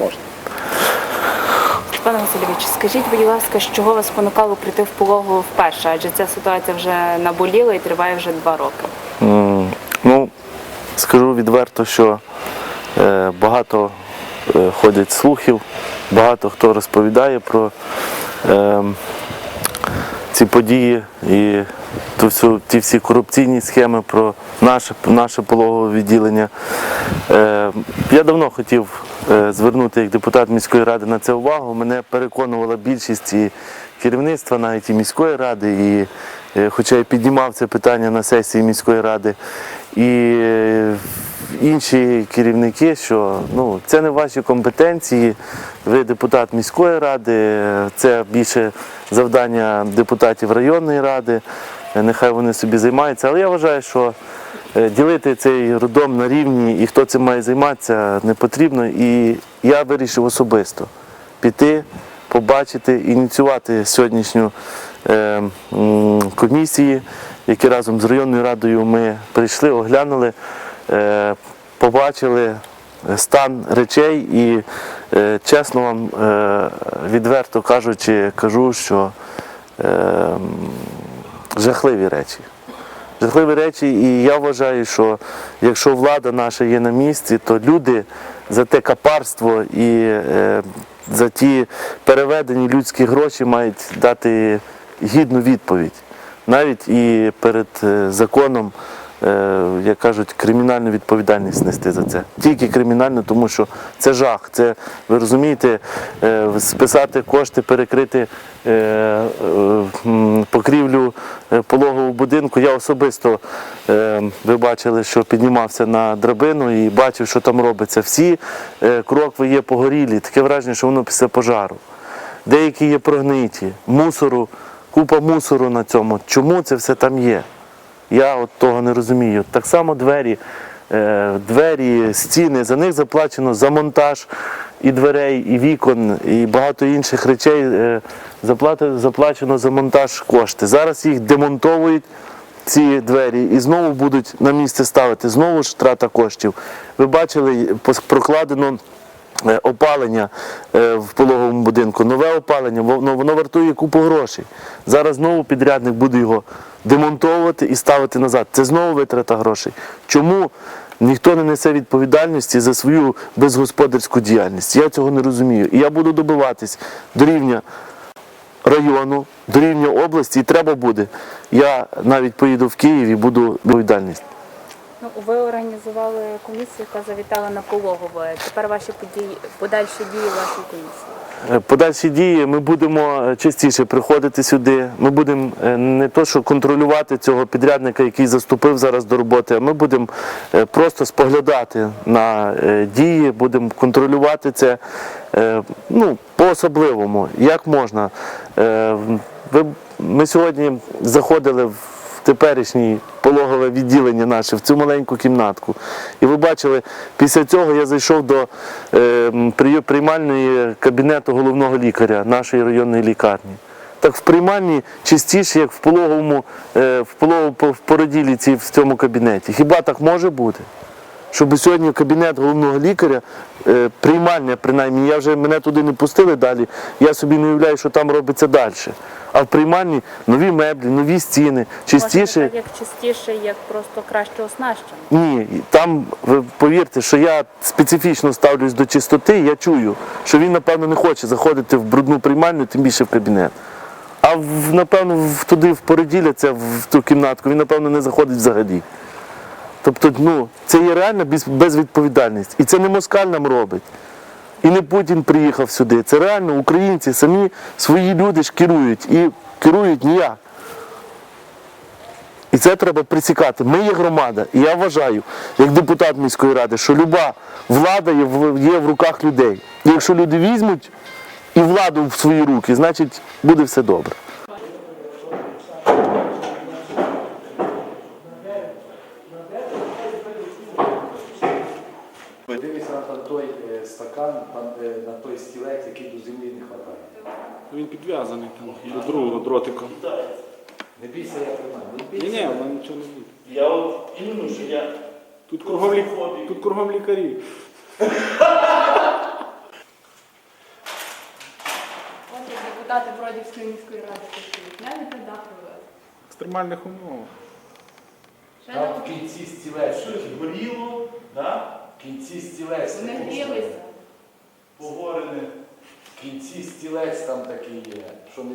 можна. Пане Васильович, скажіть, будь ласка, з чого вас спонукало прийти в пологову вперше? Адже ця ситуація вже наболіла і триває вже два роки. М, Ну, скажу відверто, що е, багато е, ходять слухів, багато хто розповідає про е, ці події і ту всю, ті всі корупційні схеми про наше, наше пологове відділення. Е, я давно хотів звернути як депутат міської ради на це увагу. Мене переконувала більшість і керівництва, навіть і міської ради, і е, хоча я піднімав це питання на сесії міської ради, і е, інші керівники, що ну, це не ваші компетенції, ви депутат міської ради, це більше завдання депутатів районної ради, е, нехай вони собі займаються. Але я вважаю, що е, ділити цей роддом на рівні і хто цим має займатися не потрібно. І я вирішив особисто піти, побачити, ініціювати сьогоднішню е, м, комісії, які разом з районною радою ми прийшли, оглянули, е, побачили стан речей і е, чесно вам е, відверто кажучи, кажу, що е, жахливі речі. Жахливі речі, і я вважаю, що якщо влада наша є на місці, то люди за те капарство і е, за ті переведені людські гроші мають дати гідну відповідь. Навіть і перед е, законом, як кажуть, кримінальну відповідальність нести за це. Тільки кримінальну, тому що це жах. Це, ви розумієте, е, списати кошти, перекрити е, е, покрівлю е, пологового будинку. Я особисто, е, ви бачили, що піднімався на драбину і бачив, що там робиться. Всі е, крокви є погорілі. Таке враження, що воно після пожару. Деякі є прогниті, мусору, купа мусору на цьому. Чому це все там є? Я от того не розумію. Так само двері, е, двері, стіни, за них заплачено за монтаж і дверей, і вікон, і багато інших речей. е, Заплачено за монтаж кошти. Зараз їх демонтовують. Ці двері і знову будуть на місце ставити, знову ж трата коштів. Ви бачили, прокладено е, опалення в пологовому будинку, нове опалення, воно вартує купу грошей. Зараз знову підрядник буде його демонтовувати і ставити назад. Це знову витрата грошей. Чому ніхто не несе відповідальності за свою безгосподарську діяльність? Я цього не розумію. І я буду добиватись до рівня району, до рівня області, і треба буде. Я навіть поїду в Київ і буду відповідальність. Ну, ви організували комісію, яка завітала на пологове. Тепер ваші події, подальші дії вашої комісії. Е, Подальші дії ми будемо е, частіше приходити сюди. Ми будемо е, не то, що контролювати цього підрядника, який заступив зараз до роботи, а ми будемо просто споглядати на дії, будемо контролювати це ну, по-особливому, як можна. Ми сьогодні заходили в теперішнє пологове відділення наше, в цю маленьку кімнатку. І ви бачили, після цього я зайшов до е, приймальної кабінету головного лікаря нашої районної лікарні. Так в приймальні чистіше, як в пологовому, е, в пологовому породілі ці в цьому кабінеті. Хіба так може бути? Щоб сьогодні кабінет головного лікаря, е, приймальня принаймні, я вже мене туди не пустили далі. Я собі не уявляю, що там робиться далі. А в приймальні нові меблі, нові стіни, чистіше. Може, так як частіше, як просто краще оснащено. Ні, там ви повірте, що я специфічно ставлюсь до чистоти, я чую, що він, напевно, не хоче заходити в брудну приймальню, тим більше в кабінет. А в, напевно, в- туди в породілля, це в ту кімнатку, він, напевно, не заходить взагалі. Тобто, ну, це є реальна без- безвідповідальність. І це не москаль нам робить. І не Путін приїхав сюди. Це реально українці самі свої люди ж керують. І керують ніяк. І це треба присікати. Ми є громада. І я вважаю, як депутат міської ради, що люба влада є в, руках людей. І якщо люди візьмуть і владу в свої руки, значить буде все добре. Дивися на той е, стакан, там, е, на той стілець, який до землі не вистачає. Він підв'язаний там до другого дротиком. Не бійся, я тримаю. Не Ні, бійся. ні, воно нічого не буде. Я от іменно, що я Тут кругом, лі... тут кругом лікарі. депутати Бродівської міської ради працюють. Навіть не робили. В екстремальних умовах. Ще Там в кінці стілець. Щось горіло, да? В кінці стілець. вони такий. грілися. погорене. В кінці стілець там такий є. Що не